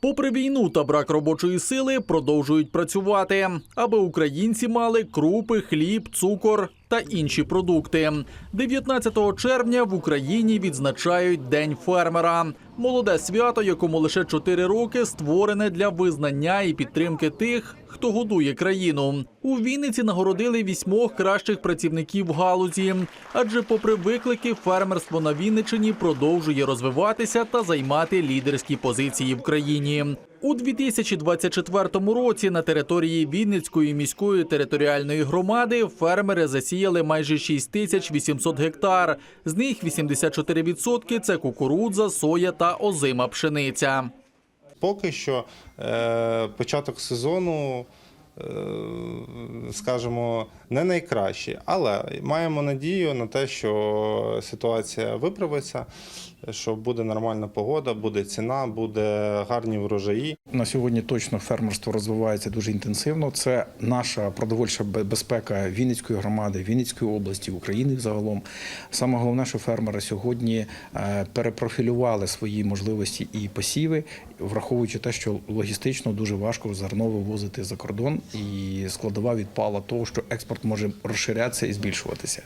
Попри війну та брак робочої сили, продовжують працювати, аби українці мали крупи, хліб, цукор та інші продукти. 19 червня в Україні відзначають День фермера. Молоде свято, якому лише 4 роки, створене для визнання і підтримки тих, хто годує країну. У Вінниці нагородили вісьмох кращих працівників галузі. Адже, попри виклики, фермерство на Вінниччині продовжує розвиватися та займати лідерські позиції в країні. У 2024 році на території Вінницької міської територіальної громади фермери засіяли майже 6 тисяч 800 гектар. З них 84% – це кукурудза, соя та озима пшениця. Поки що е, початок сезону, е, скажімо, не найкращий, але маємо надію на те, що ситуація виправиться, що буде нормальна погода, буде ціна, буде гарні врожаї. На сьогодні точно фермерство розвивається дуже інтенсивно. Це наша продовольча безпека Вінницької громади, Вінницької області, України загалом. Саме головне, що фермери сьогодні е, перепрофілювали свої можливості і посіви, враховуючи те, що логістично дуже важко зерно вивозити за кордон, і складова відпала того, що експорт може розширятися і збільшуватися.